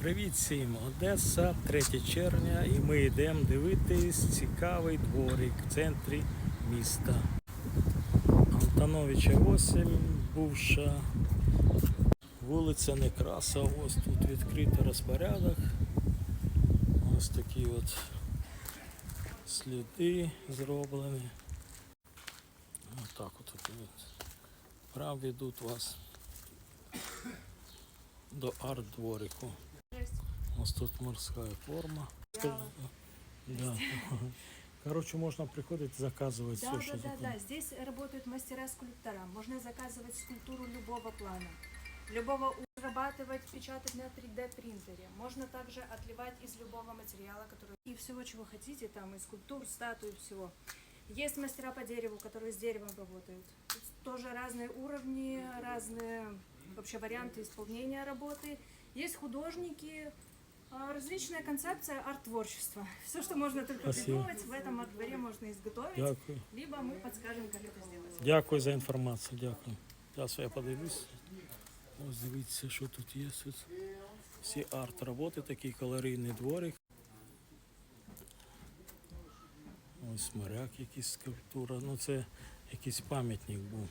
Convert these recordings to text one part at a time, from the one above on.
Привіт всім! Одеса, 3 червня, і ми йдемо дивитись цікавий дворик в центрі міста. Антоновича 8, бувша. Вулиця Некраса, ось тут відкритий розпорядок. Ось такі от сліди зроблені. Отак от, от. Прям ведуть вас до арт-дворику. Ось тут морська форма. Да. Короче, можно приходить заказывать Да, все, да, что да, захочешь. да. Здесь работают мастера-скульптора. Можно заказывать скульптуру любого плана, любого у- разрабатывать, печатать на 3D принтере. Можно также отливать из любого материала, который и всего, чего хотите, там и скульптур, статуи, всего. Есть мастера по дереву, которые с деревом работают. Тут тоже разные уровни, разные вообще варианты исполнения работы. Есть художники, различная концепция арт-творчества. Все, что можно только Спасибо. придумать, в этом арт-дворе можно изготовить. Дякую. Либо мы подскажем, как это сделать. Дякую за інформацію, дякую. Зараз я подивлюсь. Ось дивіться, що тут є. Тут всі арт-роботи, такий калорійний дворик. Ось моряк, якийсь скульптура. Ну це якийсь пам'ятник був.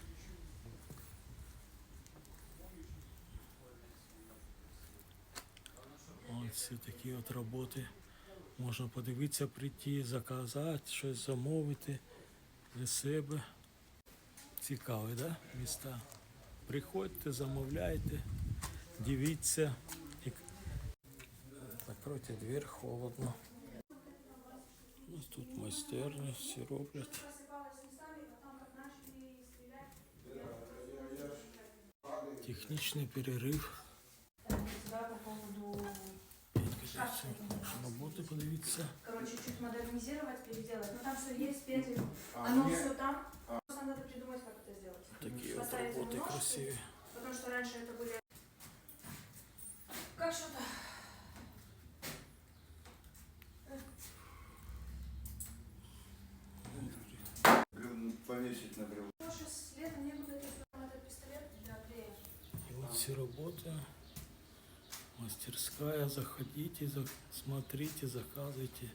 Ось такі от роботи. Можна подивитися, прийти, заказати, щось замовити для себе. Цікаві, да? Міста. Приходьте, замовляйте, дивіться. Закройте двір, холодно. Ось тут майстерня, всі роблять. Технічний перерив. Підкажіться, роботи подивіться. короче, чуть модернизировать, переделать. Ну там все есть, петли, оно все там. Просто надо придумать, как это сделать. Такі от Поставить роботи ножки, красиві. Потому что раньше это были... Как что-то... Бревн- повесить на бревно. Ну, сейчас летом не буду этот пистолет для клея. И вот все работы. Мастерская. Заходите, за- смотрите, заказывайте.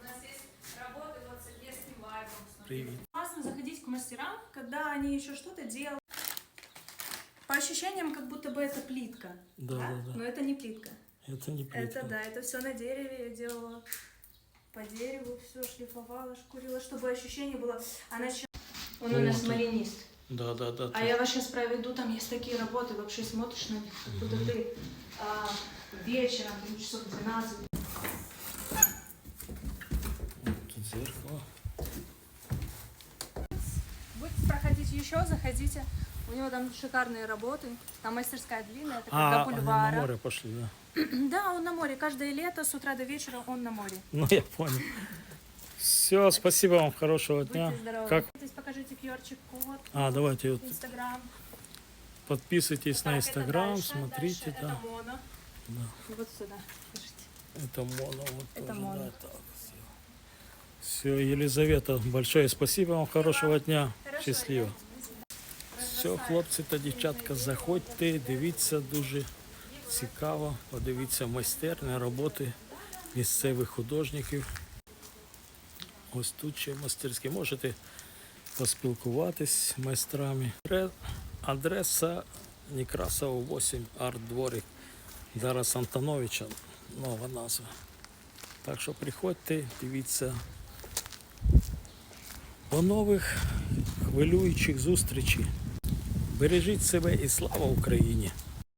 У нас есть работы вот с одесским вайбом. Привет. Классно заходить к мастерам, когда они еще что-то делают. По ощущениям, как будто бы это плитка. Да, да, да. Но это не плитка. Это не плитка. Это да, это все на дереве я делала. По дереву все шлифовала, шкурила, чтобы ощущение было. А начал... Он у нас маринист. Да, да, да. А я вас сейчас проведу, там есть такие работы, вообще смотришь на них, как будто ты а, вечером, там, часов 12, Вот тут зеркало. Будете проходить еще, заходите. У него там шикарные работы. Там мастерская длинная, это А, как до они на бульвара. море пошли, да. Да, он на море. Каждое лето с утра до вечера он на море. Ну, я понял. Все, спасибо вам, хорошего дня. Будьте здоровы. Как? Покажите QR код, А, давайте вот Инстаграм. подписывайтесь на Так, это Инстаграм, дальше, смотрите, дальше да. Это моно. Да. И вот сюда. Держите. Это моно, вот Это тоже, моно. да, так, все. Все, Елизавета, большое спасибо вам, хорошего дня, Хорошего щасливо. дня. Все, хлопці та дівчатка, заходьте, дивіться дуже цікаво, подивіться майстерні роботи місцевих художників. Ось тут ще мастерські. Можете поспілкуватись з майстрами. Адреса Некрасова 8, арт-дворик. Зараз Антоновича, нова назва. Так що приходьте, дивіться. До нових хвилюючих зустрічей. Бережіть себе і слава Україні!